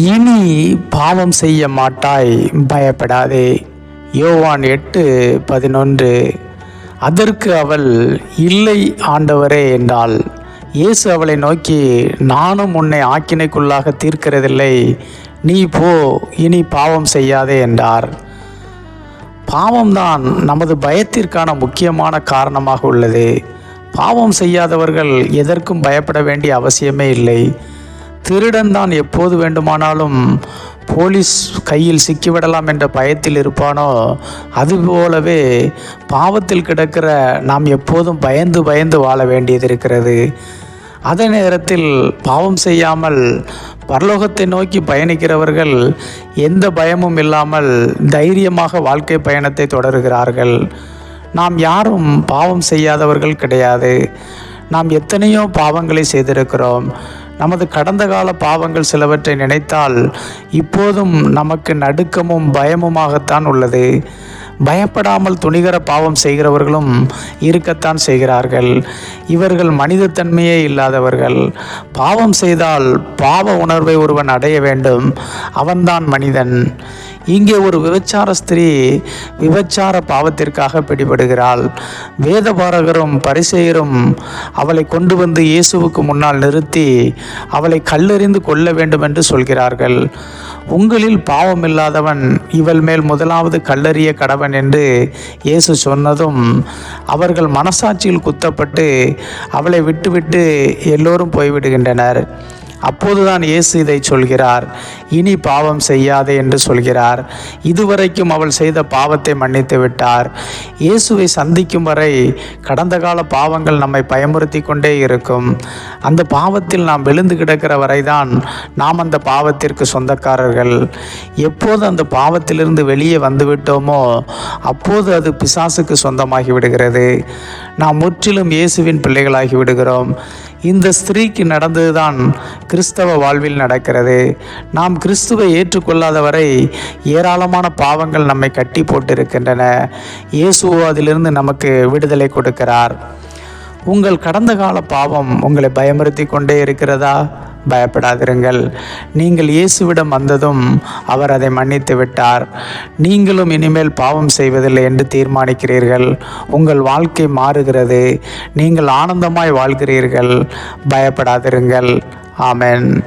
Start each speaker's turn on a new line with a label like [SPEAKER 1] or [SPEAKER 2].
[SPEAKER 1] இனி பாவம் செய்ய மாட்டாய் பயப்படாதே. யோவான் எட்டு பதினொன்று. அதற்கு அவள் இல்லை ஆண்டவரே என்றாள். இயேசு அவளை நோக்கி நானும் உன்னை ஆக்கினைக்குள்ளாக தீர்க்கிறதில்லை. நீ போ இனி பாவம் செய்யாதே என்றார். பாவம்தான் நமது பயத்திற்கான முக்கியமான காரணமாக உள்ளது. பாவம் செய்யாதவர்கள் எதற்கும் பயப்பட வேண்டிய அவசியமே இல்லை. திருடன் தான் எப்போது வேண்டுமானாலும் போலீஸ் கையில் சிக்கிவிடலாம் என்ற பயத்தில் இருப்பானோ அதுபோலவே பாவத்தில் கிடக்கிற நாம் எப்போதும் பயந்து பயந்து வாழ வேண்டியது இருக்கிறது. அதே நேரத்தில் பாவம் செய்யாமல் பரலோகத்தை நோக்கி பயணிக்கிறவர்கள் எந்த பயமும் இல்லாமல் தைரியமாக வாழ்க்கை பயணத்தை தொடர்கிறார்கள். நாம் யாரும் பாவம் செய்யாதவர்கள் கிடையாது. நாம் எத்தனையோ பாவங்களை செய்திருக்கிறோம். நமது கடந்த கால பாவங்கள் சிலவற்றை நினைத்தால் இப்போதும் நமக்கு நடுக்கமும் பயமுமாகத்தான் உள்ளது. பயப்படாமல் துணிகர பாவம் செய்கிறவர்களும் இருக்கத்தான் செய்கிறார்கள். இவர்கள் மனிதத்தன்மையே இல்லாதவர்கள். பாவம் செய்தால் பாவ உணர்வை ஒருவன் அடைய வேண்டும். அவன்தான் மனிதன். இங்கே ஒரு விபச்சார ஸ்திரீ விபச்சார பாவத்திற்காக பிடிபடுகிறாள். வேதபாரகரும் பரிசெயரும் அவளை கொண்டு வந்து இயேசுவுக்கு முன்னால் நிறுத்தி அவளை கல்லெறிந்து கொள்ள வேண்டும் என்று சொல்கிறார்கள். உங்களில் பாவம் இல்லாதவன் இவள் மேல் முதலாவது கல்லறிய கடவன் என்று இயேசு சொன்னதும் அவர்கள் மனசாட்சியில் குத்தப்பட்டு அவளை விட்டுவிட்டு எல்லோரும் போய்விடுகின்றனர். அப்போதுதான் இயேசு இதை சொல்கிறார். இனி பாவம் செய்யாதே என்று சொல்கிறார். இதுவரைக்கும் அவள் செய்த பாவத்தை மன்னித்து விட்டார். இயேசுவை சந்திக்கும் வரை கடந்த கால பாவங்கள் நம்மை பயமுறுத்தி கொண்டே இருக்கும். அந்த பாவத்தில் நாம் விழுந்து கிடக்கிற வரைதான் நாம் அந்த பாவத்திற்கு சொந்தக்காரர்கள். எப்போது அந்த பாவத்திலிருந்து வெளியே வந்துவிட்டோமோ அப்போது அது பிசாசுக்கு சொந்தமாகி விடுகிறது. நாம் முற்றிலும் இயேசுவின் பிள்ளைகளாகி விடுகிறோம். இந்த ஸ்திரீக்கு நடந்ததுதான் கிறிஸ்தவ வாழ்வில் நடக்கிறது. நாம் கிறிஸ்துவை ஏற்றுக்கொள்ளாத வரை ஏராளமான பாவங்கள் நம்மை கட்டி போட்டிருக்கின்றன. இயேசுவோ அதிலிருந்து நமக்கு விடுதலை கொடுக்கிறார். உங்கள் கடந்த கால பாவம் உங்களை பயமுறுத்தி கொண்டே இருக்கிறதா? பயப்படாதிருங்கள். நீங்கள் இயேசுவிடம் வந்ததும் அவர் அதை மன்னித்து விட்டார். நீங்களும் இனிமேல் பாவம் செய்வதில்லை என்று தீர்மானிக்கிறீர்கள். உங்கள் வாழ்க்கை மாறுகிறது. நீங்கள் ஆனந்தமாய் வாழ்கிறீர்கள். பயப்படாதிருங்கள். ஆமென்.